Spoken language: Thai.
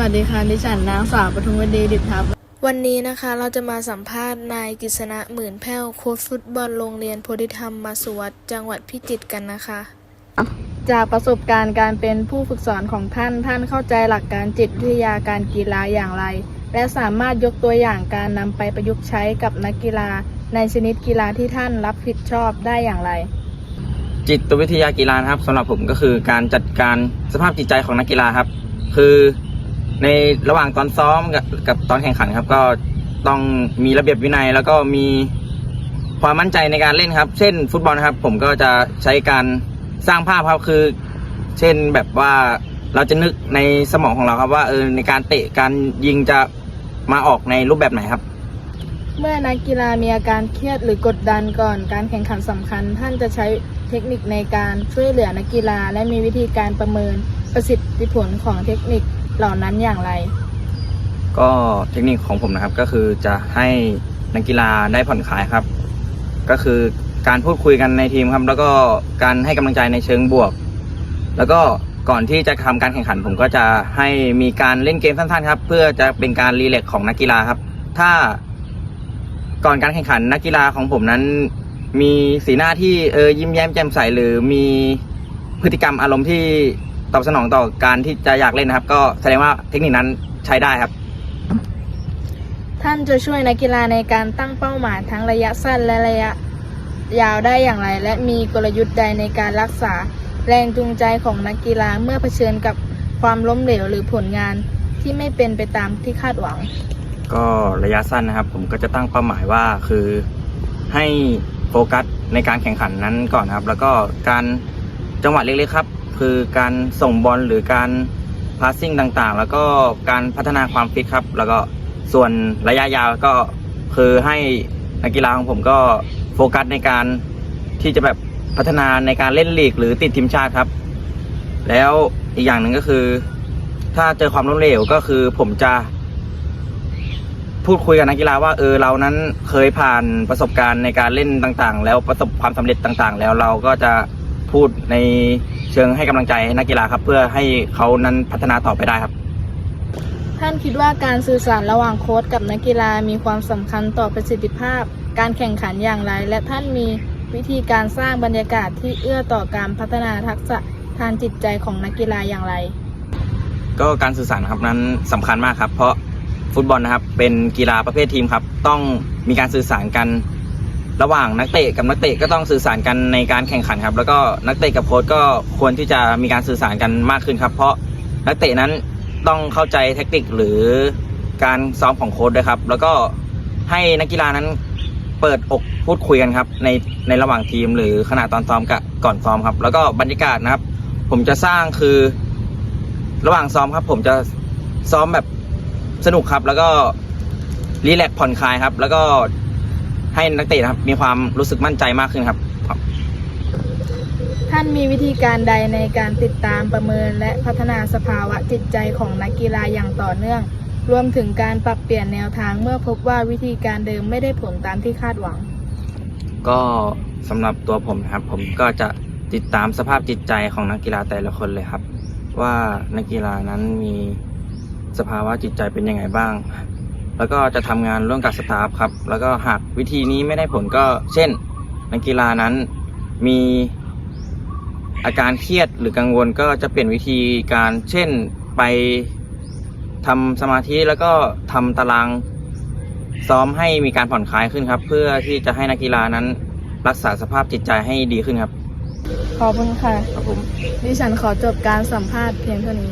วัสดีค่ะ ดิฉันนางสาวปทุมวดีดิบทับ วันนี้นะคะเราจะมาสัมภาษณ์นายกฤษณะหมื่นแพ้วโค้ชฟุตบอลโรงเรียนโพธิธรรมมาสุวัตจังหวัดพิจิตรกันนะคะ จากประสบการณ์การเป็นผู้ฝึกสอนของท่าน ท่านเข้าใจหลักการจิตวิทยาการกีฬาอย่างไร และสามารถยกตัวอย่างการนำไปประยุกต์ใช้กับนักกีฬา ในชนิดกีฬาที่ท่านรับผิดชอบได้อย่างไรจิตวิทยากีฬานะครับสำหรับผมก็คือการจัดการสภาพจิตใจของนักกีฬาครับ คือ ในระหว่างตอนซ้อมกับกับตอนแข่งขันครับ ก็ต้องมีระเบียบวินัย แล้วก็มีความมั่นใจในการเล่นครับ เช่น ฟุตบอลนะครับ ผมก็จะใช้การสร้างภาพครับคือ เช่นแบบว่าเราจะนึกในสมองของเราครับว่าเออในการเตะการยิงจะมาออกในรูปแบบไหนครับ เมื่อนักกีฬามีอาการเครียดหรือกดดันก่อนการแข่งขันสำคัญ ท่านจะใช้เทคนิคในการช่วยเหลือนักกีฬา และมีวิธีการประเมินประสิทธิผลของเทคนิค เหล่านั้นอย่างไร ก็เทคนิคของผมนะครับก็คือจะให้นักกีฬาได้ผ่อนคลายครับ ก็คือการพูดคุยกันในทีมครับ แล้วก็การให้กำลังใจในเชิงบวก แล้วก็ก่อนที่จะทำการแข่งขัน ผมก็จะให้มีการเล่นเกมสั้นๆครับ เพื่อจะเป็นการรีแลกของนักกีฬาครับ ถ้าก่อนการแข่งขันนักกีฬาของผมนั้น มีสีหน้าที่เออยิ้มแย้มแจ่มใสหรือมีพฤติกรรมอารมณ์ที่ ตอบสนองต่อการที่จะอยากเล่นนะครับ ก็แสดงว่าเทคนิคนั้นใช้ได้ครับ ท่านจะช่วยนักกีฬาในการตั้งเป้าหมายทั้งระยะสั้นและระยะยาวได้อย่างไร และมีกลยุทธ์ใดในการรักษาแรงจูงใจของนักกีฬาเมื่อเผชิญกับความล้มเหลวหรือผลงานที่ไม่เป็นไปตามที่คาดหวัง ก็ระยะสั้นนะครับ ผมก็จะตั้งเป้าหมายว่าคือให้โฟกัสในการแข่งขันนั้นก่อนครับ แล้วก็การจังหวะเล็กๆครับ คือการส่งบอลหรือการพาสซิ่งต่างๆ แล้วก็การพัฒนาความฟิตครับ แล้วก็ส่วนระยะยาวก็คือให้นักกีฬาของผมก็โฟกัสในการที่จะแบบพัฒนาในการเล่นลีกหรือติดทีมชาติครับ แล้วอีกอย่างหนึ่งก็คือ ถ้าเจอความล้มเหลวก็คือผมจะ พูดคุยกับนักกีฬาว่าเออเรานั้นเคยผ่านประสบการณ์ในการเล่นต่างๆ แล้วประสบความสำเร็จต่างๆ แล้วเราก็จะ พูดในเชิงให้กำลังใจให้นักกีฬาครับ เพื่อให้เขานั้นพัฒนาต่อไปได้ครับ ท่านคิดว่าการสื่อสารระหว่างโค้ชกับนักกีฬามีความสำคัญต่อประสิทธิภาพ การแข่งขันอย่างไร และท่านมีวิธีการสร้างบรรยากาศที่เอื้อต่อการพัฒนาทักษะทางจิตใจของนักกีฬาอย่างไร ก็การสื่อสารครับนั้นสำคัญมากครับ เพราะฟุตบอลนะครับเป็นกีฬาประเภททีมครับ ต้องมีการสื่อสารกัน ระหว่างนักเตะกับนักเตะก็ต้องสื่อสารกันในการแข่งขันครับ แล้วก็นักเตะกับโค้ชก็ควรที่จะมีการสื่อสารกันมากขึ้นครับ เพราะนักเตะนั้นต้องเข้าใจเทคนิคหรือการซ้อมของโค้ชด้วยครับ แล้วก็ให้นักกีฬานั้นเปิดอกพูดคุยกันครับ ในในระหว่างทีมหรือขณะตอนซ้อมกับก่อนซ้อมครับ แล้วก็บรรยากาศนะครับ ผมจะสร้างคือ ระหว่างซ้อมครับ ผมจะซ้อมแบบสนุกครับ แล้วก็รีแลกซ์ผ่อนคลายครับ แล้วก็ ให้นักเตะนะครับ มีความรู้สึกมั่นใจมากขึ้นครับ ท่านมีวิธีการใดในการติดตามประเมินและพัฒนาสภาวะจิตใจของนักกีฬาอย่างต่อเนื่อง รวมถึงการปรับเปลี่ยนแนวทางเมื่อพบว่าวิธีการเดิมไม่ได้ผลตามที่คาดหวัง ก็สำหรับตัวผมนะครับ ผมก็จะติดตามสภาพจิตใจของนักกีฬาแต่ละคนเลยครับ ว่านักกีฬานั้นมีสภาวะจิตใจเป็นยังไงบ้าง แล้วก็จะทำงานร่วมกับสตาฟครับ แล้วก็หากวิธีนี้ไม่ได้ผลก็เช่นนักกีฬานั้นมีอาการเครียดหรือกังวลก็จะเปลี่ยนวิธีการเช่นไปทำสมาธิแล้วก็ทำตารางซ้อมให้มีการผ่อนคลายขึ้นครับ เพื่อที่จะให้นักกีฬานั้นรักษาสภาพจิตใจให้ดีขึ้นครับ ขอบคุณค่ะ ครับผม ดิฉันขอจบการสัมภาษณ์เพียงเท่านี้